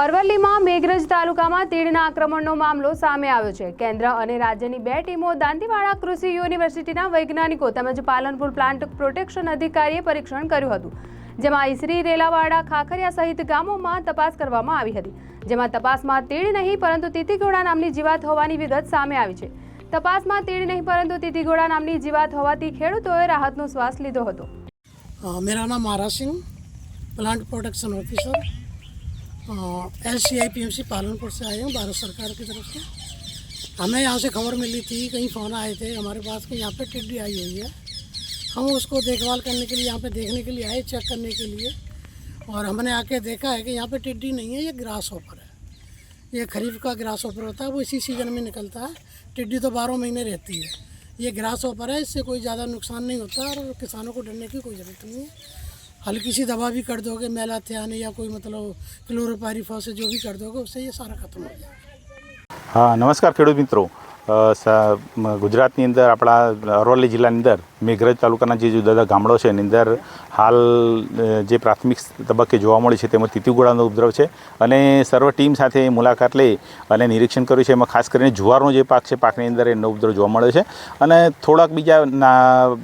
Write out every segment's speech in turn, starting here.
અરવલ્લીમાં મેઘરજ તાલુકામાં તીડના આક્રમણનો મામલો સામે આવ્યો છે. કેન્દ્ર અને રાજ્યની બે ટીમો દાંતીવાડા કૃષિ યુનિવર્સિટીના વૈજ્ઞાનિકો તેમજ પાલનપુર પ્લાન્ટ પ્રોટેક્શન અધિકારીએ પરીક્ષણ કર્યું હતું, જેમાં ઈસરી, રેલાવાડા, ખાખરિયા સહિત ગામોમાં તપાસ કરવામાં આવી હતી. જેમાં તપાસમાં તીડ નહીં, પરંતુ તીતીઘોડા નામની જીવાત હોવાની વિગત સામે આવી છે. તપાસમાં તીડ નહીં, પરંતુ તીતીઘોડા નામની જીવાત હોવાથી ખેડૂતોએ રાહતનો શ્વાસ લીધો હતો. મેરા નામ મારા plant protection officer. L C I P M C Palanpur से आए हैं, भारत सरकार की तरफ़ से। हमें यहाँ से खबर मिली थी, कहीं फ़ोन आए थे, हमारे पास कि यहाँ पे टिड्डी आई हुई है। हम उसको देखभाल करने के लिए यहाँ पे देखने के लिए आए, चेक करने के लिए। और हमने आके देखा है कि यहाँ पे टिड्डी नहीं है, ये ग्रास ऑपर है। ये खरीफ का ग्रास ऑपर होता है, वो इसी सीज़न में निकलता है। टिड्डी तो बारह महीने रहती है। ये ग्रास ऑपर है, इससे कोई ज़्यादा नुकसान नहीं होता और किसानों को डरने की कोई ज़रूरत नहीं है। हल्की सी दवा भी कर दोगे मेलाथियान या कोई मतलब क्लोरोपायरीफॉस जो भी कर दोगे उससे ये सारा खत्म हो जाएगा હા નમસ્કાર ખેડૂત મિત્રો અ, સ- મ- ગુજરાતની અંદર આપણા અરવલ્લી જિલ્લાની અંદર મેઘરજ તાલુકાના જે જુદા જુદા ગામડો છે, એની અંદર હાલ જે પ્રાથમિક તબક્કે જોવા મળે છે તેમાં તીતીગોળાનો ઉપદ્રવ છે અને સર્વ ટીમ સાથે મુલાકાત લઈ અને નિરીક્ષણ કર્યું છે. એમાં ખાસ કરીને જુવારનો જે પાક છે, પાકની અંદર એનો ઉપદ્રવ જોવા મળે છે અને થોડાક બીજા ના,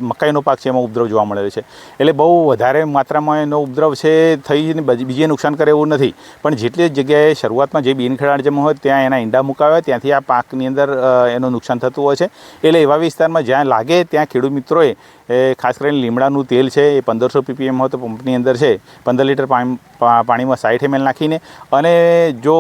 મકાઈનો પાક છે, એમાં ઉપદ્રવ જોવા મળે છે. એટલે બહુ વધારે માત્રામાં એનો ઉપદ્રવ છે થઈને બજી- નુકસાન કરે એવું નથી. પણ જેટલી જગ્યાએ શરૂઆતમાં જે બિનખેડાણ જેમાં હોય ત્યાં એના ઈંડા મુકાવ્યા, ત્યાંથી આ પાકની અંદર એનું નુકસાન થતું હોય છે. એટલે એવા વિસ્તારમાં જ્યાં લાગે ત્યાં ખેડૂત મિત્રોએ એ ખાસ કરીને લીમડાનું તેલ છે, એ પંદરસો પીપીએમ હોય તો પંપની અંદર છે, પંદર લીટર પાણી પાણીમાં સાઠ એમએલ નાખીને અને જો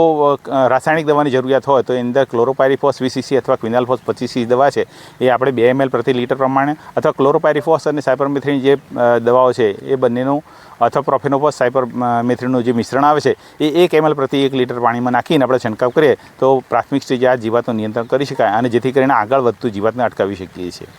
રાસાયણિક દવાની જરૂરિયાત હોય તો એની અંદર ક્લોરોપાયરીફોસ વીસીસી અથવા ક્વિનાલફોસ પચીસી દવા છે, એ આપણે બે એમએલ પ્રતિ લીટર પ્રમાણે અથવા ક્લોરોપાયરીફોસ અને સાયપરમેથ્રિન જે દવાઓ છે, એ બંનેનું અથવા પ્રોફેનોફોસ સાયપર મેથ્રિનનું જે મિશ્રણ આવે છે, એ એક એમએલ પ્રતિ એક લીટર પાણીમાં નાખીને આપણે છંટકાવ કરીએ તો પ્રાથમિક સ્ટેજે આ જીવાતનું નિયંત્રણ કરી શકાય અને જેથી કરીને આગળ વધતું જીવાતને અટકાવી શકીએ છીએ.